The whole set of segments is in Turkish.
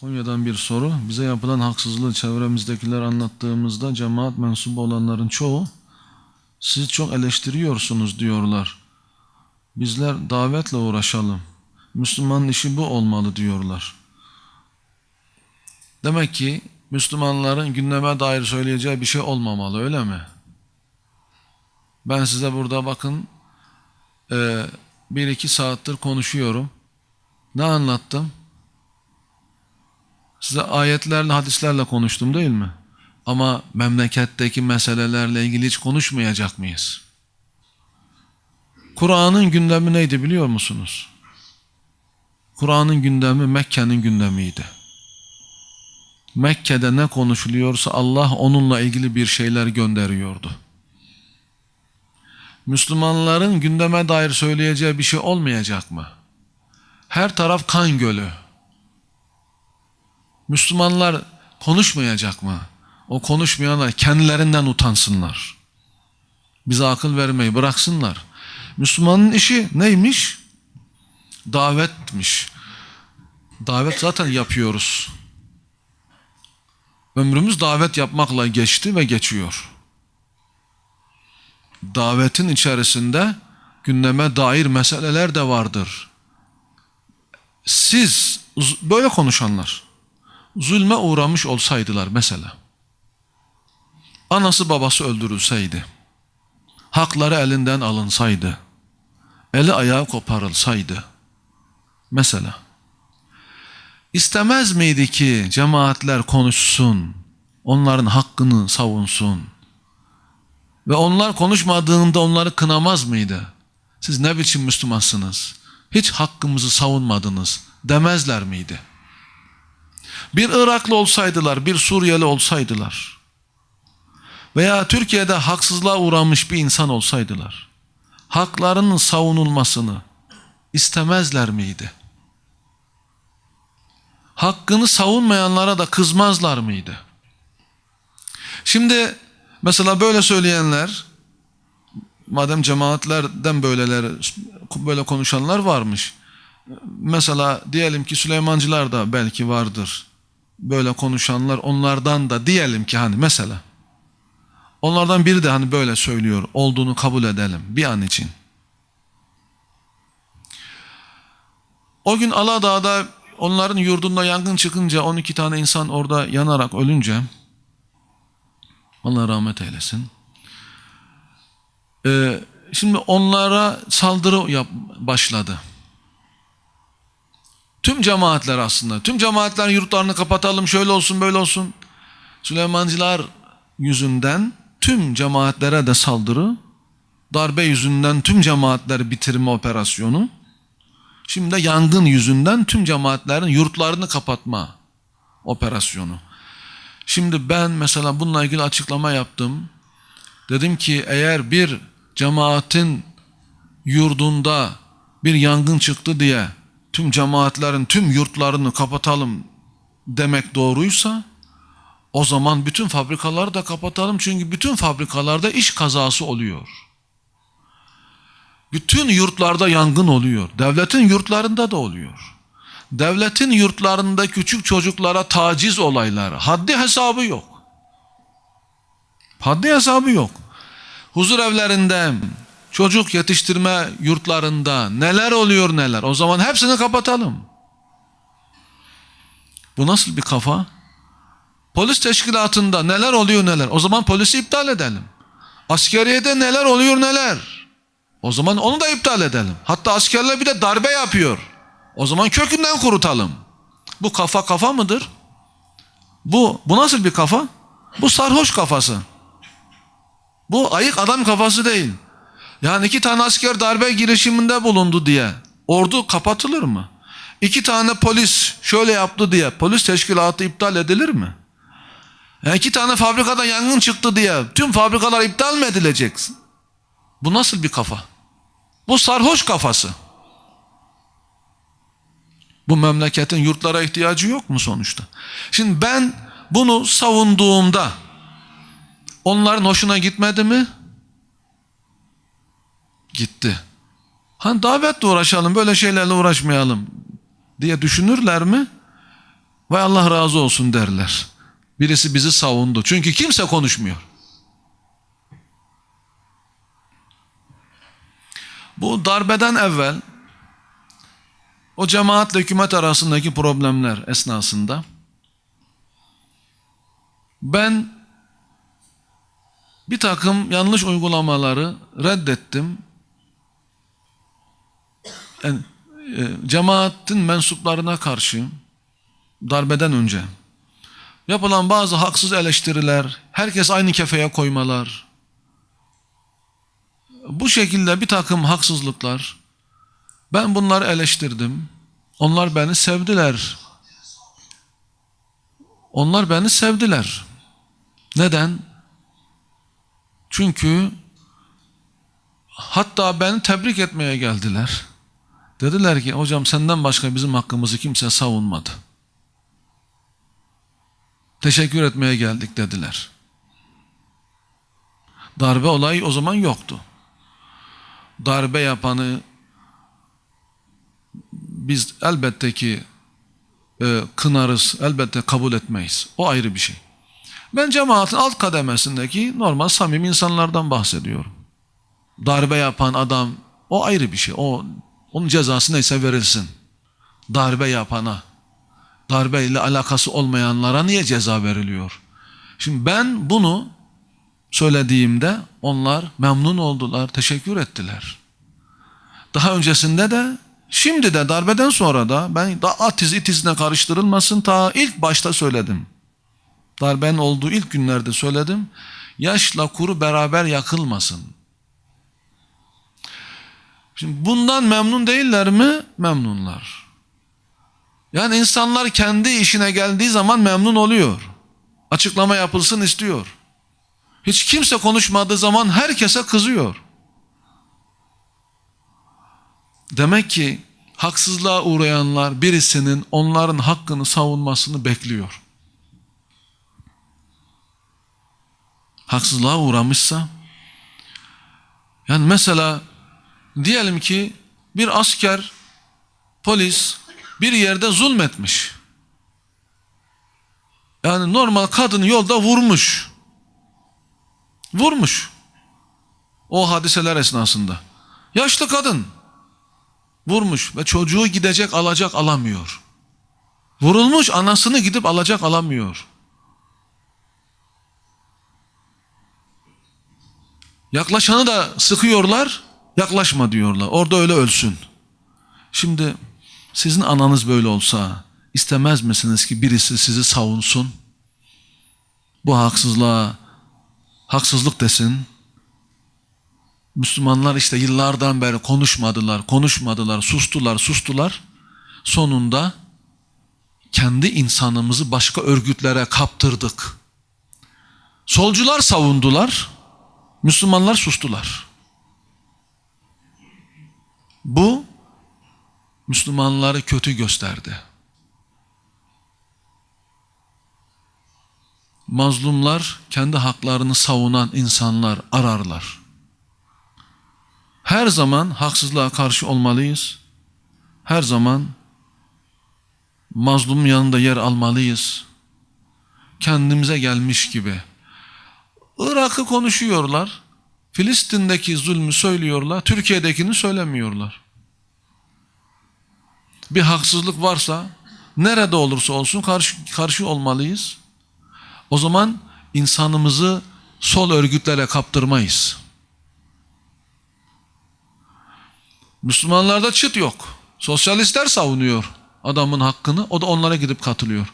Konya'dan bir soru. Bize yapılan haksızlığı çevremizdekiler anlattığımızda cemaat mensubu olanların çoğu siz çok eleştiriyorsunuz diyorlar. Bizler davetle uğraşalım. Müslümanın işi bu olmalı diyorlar. Demek ki Müslümanların gündeme dair söyleyeceği bir şey olmamalı öyle mi? Ben size burada bakın e, bir iki saattir konuşuyorum. Ne anlattım? Size ayetlerle, hadislerle konuştum değil mi? Ama memleketteki meselelerle ilgili hiç konuşmayacak mıyız? Kur'an'ın gündemi neydi biliyor musunuz? Kur'an'ın gündemi Mekke'nin gündemiydi. Mekke'de ne konuşuluyorsa Allah onunla ilgili bir şeyler gönderiyordu. Müslümanların gündeme dair söyleyeceği bir şey olmayacak mı? Her taraf kan gölü. Müslümanlar konuşmayacak mı? O konuşmayanlar kendilerinden utansınlar. Bize akıl vermeyi bıraksınlar. Müslümanın işi neymiş? Davetmiş. Davet zaten yapıyoruz. Ömrümüz davet yapmakla geçti ve geçiyor. Davetin içerisinde gündeme dair meseleler de vardır. Siz böyle konuşanlar zulme uğramış olsaydılar mesela. Anası babası öldürülseydi hakları elinden alınsaydı eli ayağı koparılsaydı mesela. İstemez miydi ki cemaatler konuşsun onların hakkını savunsun? Ve onlar konuşmadığında onları kınamaz mıydı? Siz ne biçim Müslümansınız? Hiç hakkımızı savunmadınız demezler miydi bir Iraklı olsaydılar, bir Suriyeli olsaydılar veya Türkiye'de haksızlığa uğramış bir insan olsaydılar, haklarının savunulmasını istemezler miydi? Hakkını savunmayanlara da kızmazlar mıydı? Şimdi mesela böyle söyleyenler, madem cemaatlerden böyleler, böyle konuşanlar varmış, mesela diyelim ki Süleymancılar da belki vardır böyle konuşanlar onlardan da diyelim ki hani mesela onlardan biri de hani böyle söylüyor olduğunu kabul edelim bir an için. O gün Aladağ'da onların yurdunda yangın çıkınca 12 tane insan orada yanarak ölünce Allah rahmet eylesin. Ee, şimdi onlara saldırı yap, başladı. Tüm cemaatler aslında. Tüm cemaatler yurtlarını kapatalım şöyle olsun böyle olsun. Süleymancılar yüzünden tüm cemaatlere de saldırı. Darbe yüzünden tüm cemaatleri bitirme operasyonu. Şimdi de yangın yüzünden tüm cemaatlerin yurtlarını kapatma operasyonu. Şimdi ben mesela bununla ilgili açıklama yaptım. Dedim ki eğer bir cemaatin yurdunda bir yangın çıktı diye tüm cemaatlerin tüm yurtlarını kapatalım demek doğruysa o zaman bütün fabrikaları da kapatalım çünkü bütün fabrikalarda iş kazası oluyor. Bütün yurtlarda yangın oluyor. Devletin yurtlarında da oluyor. Devletin yurtlarında küçük çocuklara taciz olayları haddi hesabı yok. Haddi hesabı yok. Huzur evlerinde çocuk yetiştirme yurtlarında neler oluyor neler. O zaman hepsini kapatalım. Bu nasıl bir kafa? Polis teşkilatında neler oluyor neler. O zaman polisi iptal edelim. Askeriyede neler oluyor neler. O zaman onu da iptal edelim. Hatta askerler bir de darbe yapıyor. O zaman kökünden kurutalım. Bu kafa kafa mıdır? Bu bu nasıl bir kafa? Bu sarhoş kafası. Bu ayık adam kafası değil. Yani iki tane asker darbe girişiminde bulundu diye ordu kapatılır mı? İki tane polis şöyle yaptı diye polis teşkilatı iptal edilir mi? Yani iki tane fabrikada yangın çıktı diye tüm fabrikalar iptal mi edilecek? Bu nasıl bir kafa? Bu sarhoş kafası. Bu memleketin yurtlara ihtiyacı yok mu sonuçta? Şimdi ben bunu savunduğumda onların hoşuna gitmedi mi? Gitti. Hani davetle uğraşalım, böyle şeylerle uğraşmayalım diye düşünürler mi? Vay Allah razı olsun derler. Birisi bizi savundu. Çünkü kimse konuşmuyor. Bu darbeden evvel o cemaatle hükümet arasındaki problemler esnasında ben bir takım yanlış uygulamaları reddettim. Yani, e, cemaatin mensuplarına karşı darbeden önce yapılan bazı haksız eleştiriler, herkes aynı kefeye koymalar, bu şekilde bir takım haksızlıklar, ben bunları eleştirdim. Onlar beni sevdiler. Onlar beni sevdiler. Neden? Çünkü hatta beni tebrik etmeye geldiler. Dediler ki hocam senden başka bizim hakkımızı kimse savunmadı. Teşekkür etmeye geldik dediler. Darbe olayı o zaman yoktu. Darbe yapanı biz elbette ki e, kınarız, elbette kabul etmeyiz. O ayrı bir şey. Ben cemaatin alt kademesindeki normal samimi insanlardan bahsediyorum. Darbe yapan adam o ayrı bir şey. O onun cezası neyse verilsin. Darbe yapana, darbe ile alakası olmayanlara niye ceza veriliyor? Şimdi ben bunu söylediğimde onlar memnun oldular, teşekkür ettiler. Daha öncesinde de şimdi de darbeden sonra da ben da atiz itizine karıştırılmasın ta ilk başta söyledim. Darben olduğu ilk günlerde söyledim. Yaşla kuru beraber yakılmasın. Şimdi bundan memnun değiller mi? Memnunlar. Yani insanlar kendi işine geldiği zaman memnun oluyor. Açıklama yapılsın istiyor. Hiç kimse konuşmadığı zaman herkese kızıyor. Demek ki haksızlığa uğrayanlar birisinin onların hakkını savunmasını bekliyor. Haksızlığa uğramışsa yani mesela diyelim ki bir asker polis bir yerde zulmetmiş. Yani normal kadını yolda vurmuş. Vurmuş. O hadiseler esnasında. Yaşlı kadın vurmuş ve çocuğu gidecek alacak alamıyor. Vurulmuş anasını gidip alacak alamıyor. Yaklaşanı da sıkıyorlar, yaklaşma diyorlar. Orada öyle ölsün. Şimdi sizin ananız böyle olsa istemez misiniz ki birisi sizi savunsun? Bu haksızlığa haksızlık desin. Müslümanlar işte yıllardan beri konuşmadılar, konuşmadılar, sustular, sustular. Sonunda kendi insanımızı başka örgütlere kaptırdık. Solcular savundular, Müslümanlar sustular. Bu Müslümanları kötü gösterdi. Mazlumlar kendi haklarını savunan insanlar ararlar. Her zaman haksızlığa karşı olmalıyız. Her zaman mazlumun yanında yer almalıyız. Kendimize gelmiş gibi. Irak'ı konuşuyorlar. Filistin'deki zulmü söylüyorlar. Türkiye'dekini söylemiyorlar. Bir haksızlık varsa nerede olursa olsun karşı, karşı olmalıyız. O zaman insanımızı sol örgütlere kaptırmayız. Müslümanlarda çıt yok. Sosyalistler savunuyor adamın hakkını. O da onlara gidip katılıyor.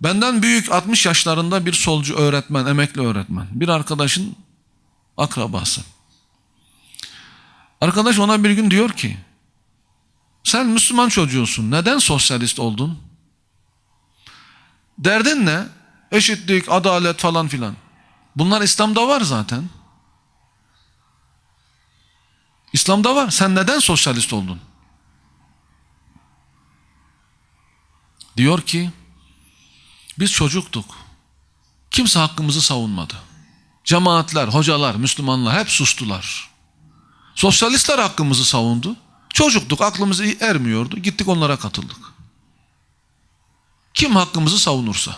Benden büyük 60 yaşlarında bir solcu öğretmen, emekli öğretmen. Bir arkadaşın akrabası. Arkadaş ona bir gün diyor ki sen Müslüman çocuğusun. Neden sosyalist oldun? Derdin ne? Eşitlik, adalet falan filan. Bunlar İslam'da var zaten. İslam'da var. Sen neden sosyalist oldun? Diyor ki biz çocuktuk. Kimse hakkımızı savunmadı. Cemaatler, hocalar, Müslümanlar hep sustular. Sosyalistler hakkımızı savundu. Çocuktuk, aklımız ermiyordu. Gittik onlara katıldık. Kim hakkımızı savunursa.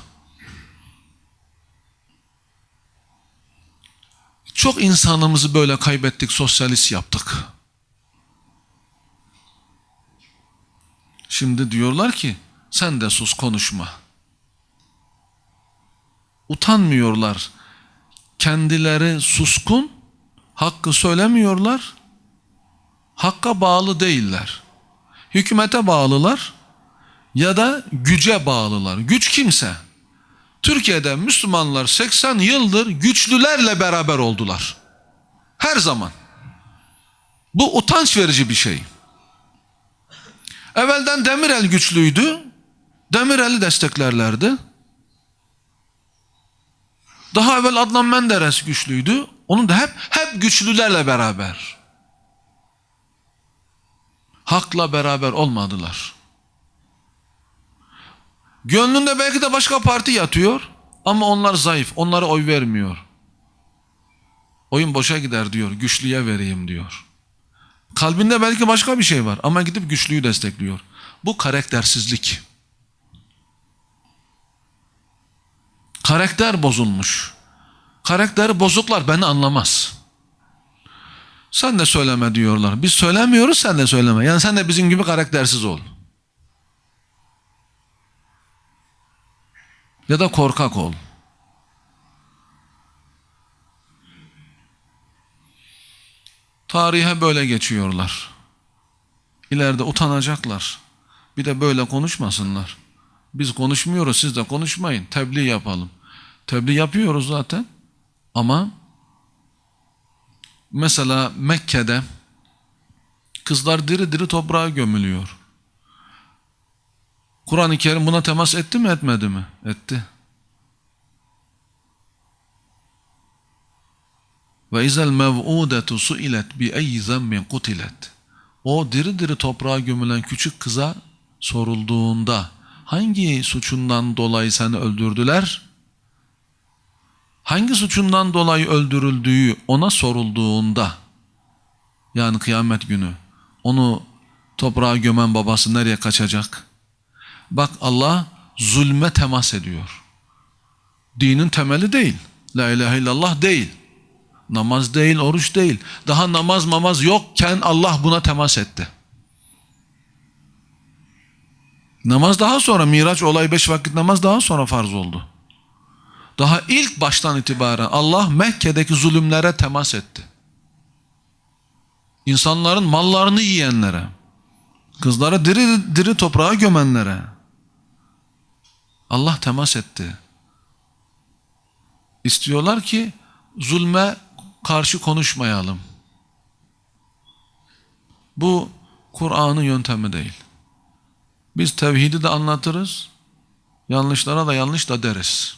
Çok insanımızı böyle kaybettik, sosyalist yaptık. Şimdi diyorlar ki sen de sus konuşma. Utanmıyorlar. Kendileri suskun, hakkı söylemiyorlar. Hakka bağlı değiller. Hükümete bağlılar ya da güce bağlılar. Güç kimse. Türkiye'de Müslümanlar 80 yıldır güçlülerle beraber oldular. Her zaman. Bu utanç verici bir şey. Evvelden Demirel güçlüydü. Demirel'i desteklerlerdi. Daha evvel Adnan Menderes güçlüydü. Onun da hep hep güçlülerle beraber. Hakla beraber olmadılar. Gönlünde belki de başka parti yatıyor ama onlar zayıf. Onlara oy vermiyor. Oyun boşa gider diyor. Güçlüye vereyim diyor. Kalbinde belki başka bir şey var ama gidip güçlüyü destekliyor. Bu karaktersizlik. Karakter bozulmuş. Karakteri bozuklar beni anlamaz. Sen de söyleme diyorlar. Biz söylemiyoruz sen de söyleme. Yani sen de bizim gibi karaktersiz ol. Ya da korkak ol. Tarihe böyle geçiyorlar. İleride utanacaklar. Bir de böyle konuşmasınlar. Biz konuşmuyoruz siz de konuşmayın. Tebliğ yapalım. Tebliğ yapıyoruz zaten. Ama mesela Mekke'de kızlar diri diri toprağa gömülüyor. Kur'an-ı Kerim buna temas etti mi etmedi mi? Etti. Ve izel mev'udetu suilet bi eyyi zemmin kutilet. O diri diri toprağa gömülen küçük kıza sorulduğunda hangi suçundan dolayı seni öldürdüler? Hangi suçundan dolayı öldürüldüğü ona sorulduğunda yani kıyamet günü onu toprağa gömen babası nereye kaçacak? Bak Allah zulme temas ediyor. Dinin temeli değil. La ilahe illallah değil. Namaz değil, oruç değil. Daha namaz mamaz yokken Allah buna temas etti. Namaz daha sonra, Miraç olay beş vakit namaz daha sonra farz oldu. Daha ilk baştan itibaren Allah Mekke'deki zulümlere temas etti. İnsanların mallarını yiyenlere, kızlara diri diri toprağa gömenlere Allah temas etti. İstiyorlar ki zulme karşı konuşmayalım. Bu Kur'an'ın yöntemi değil. Biz tevhidi de anlatırız, yanlışlara da yanlış da deriz.